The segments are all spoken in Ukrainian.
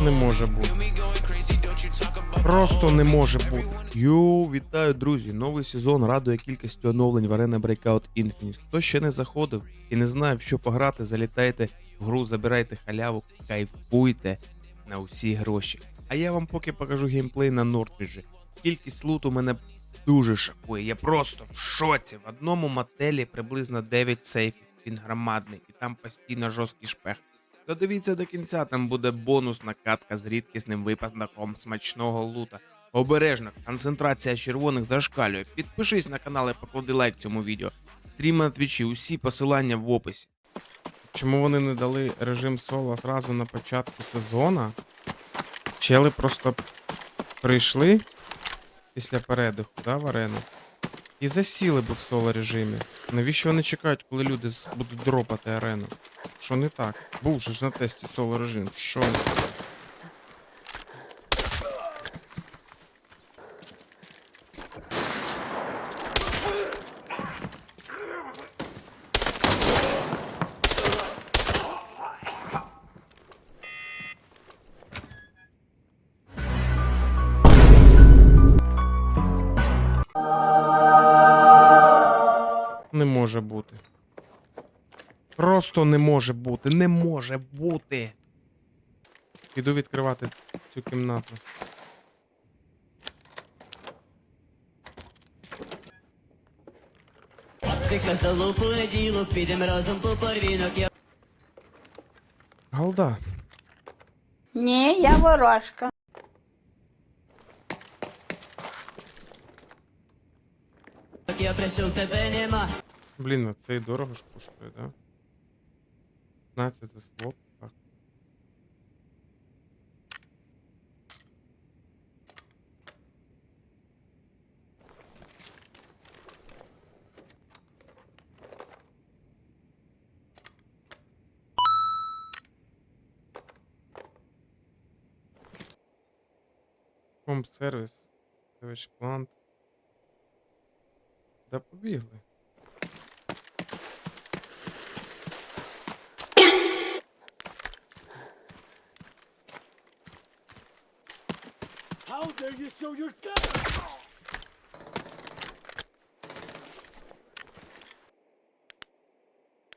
Не може бути. Просто не може бути. Йоу, вітаю, друзі! Новий сезон радує кількістю оновлень в Arena Breakout Infinite. Хто ще не заходив і не знає, в що пограти, залітайте в гру, забирайте халяву, кайфуйте на усі гроші. А я вам поки покажу геймплей на Нортвіджі. Кількість луту мене дуже шокує. Я просто в шоці. В одному мотелі приблизно 9 сейфів. Він громадний, і там постійно жорсткий шпех. Додивіться до кінця, там буде бонусна катка з рідкісним випадком смачного лута. Обережно, концентрація червоних зашкалює. Підпишись на канал і поклади лайк цьому відео. Стрім на твічі, усі посилання в описі. Чому вони не дали режим соло зразу на початку сезону? Чели просто прийшли після передиху, да, в арену. І засіли би в соло режимі. Навіщо вони чекають, коли люди будуть дропати арену? Що не так? Був же ж на тесті соло режим. Що? Просто не може бути. Не може бути. Піду відкривати цю кімнату. Ти казало у понеділок, підем разом по парвінок. Я Галда. Ні, я ворожка. я прийшов, тебе нема. Блін, а це і дорого ж коштує, да? 15 за слот. Так. Комп сервіс. Savage Plant. Да побігли. Dare you show your gun?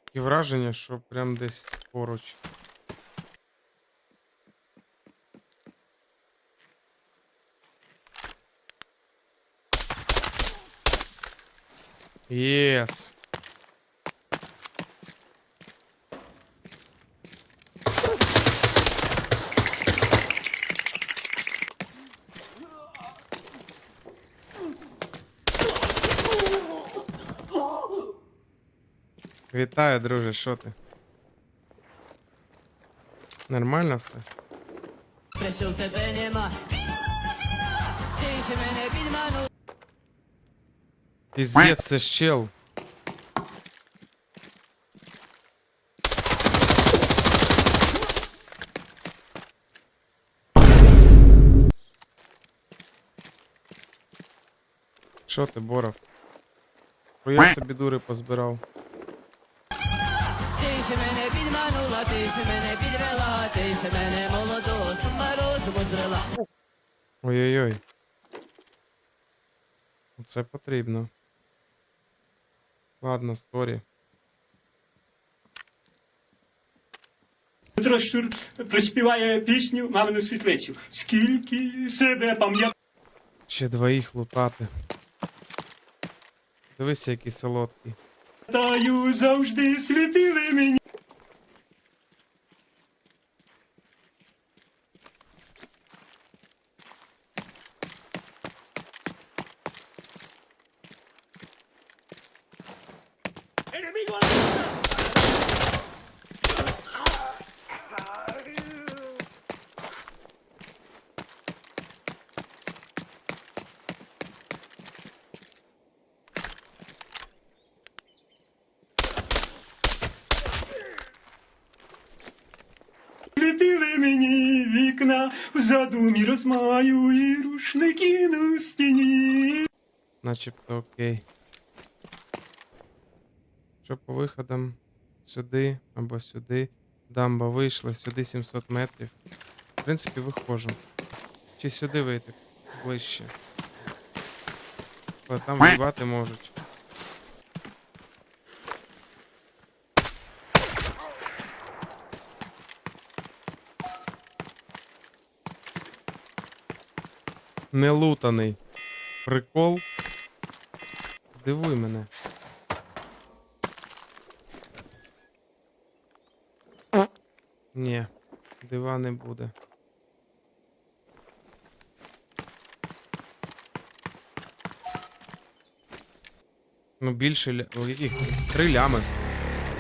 Таке враження, що прям десь поруч. Єс. Вітаю, друже, що ти? Нормально все? Прийшов, тебе нема. Ти ж мене підманув. Піздець, це ж чел. Що ти, Боров? Бо я собі дури позбирав. Ти ж мене підманула, ти ж мене підвела, ти ж мене молодого з розуму. Ой-ой-ой. Це потрібно. Ладно, сорі. Петро Щур приспіває пісню Мамину світлицю. Скільки себе пам'ятаю. Ще двоїх лутати. Дивися, який солодкий. Таю завжди світили мені. Enemigo! Мені вікна в задумі розмаю і рушники на стіні. Начебто окей. Що по виходам сюди або сюди. Дамба вийшла, сюди 700 метрів. В принципі, виходжу. Чи сюди вийти ближче. Але там вибати можуть. Не лутаний. Прикол. Здивуй мене. Ні, дива не буде. Ну більше ля... Три лями.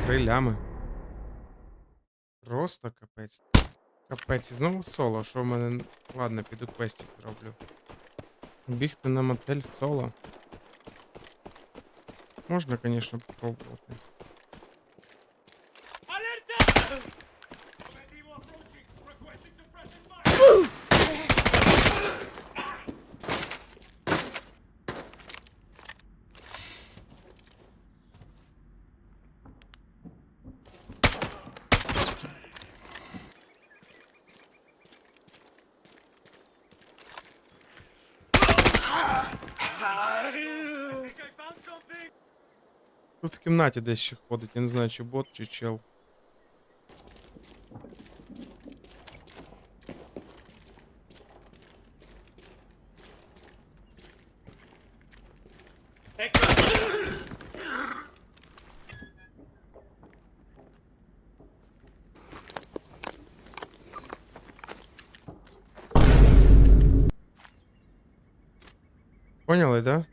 Три лями. Просто капець. Капець, і знову соло. Що в мене. Ладно, піду квестик зроблю. Бігти на мотель в соло. Можна, звісно, попробувати. Тут в кімнаті десь ще ходить, я не знаю, чи бот, чи чел. Поняли, да?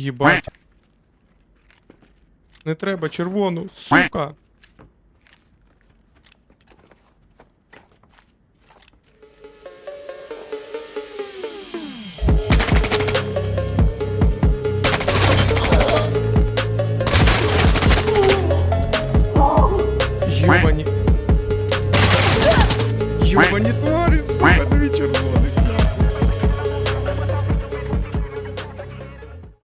Єбать. Не треба червону, сука.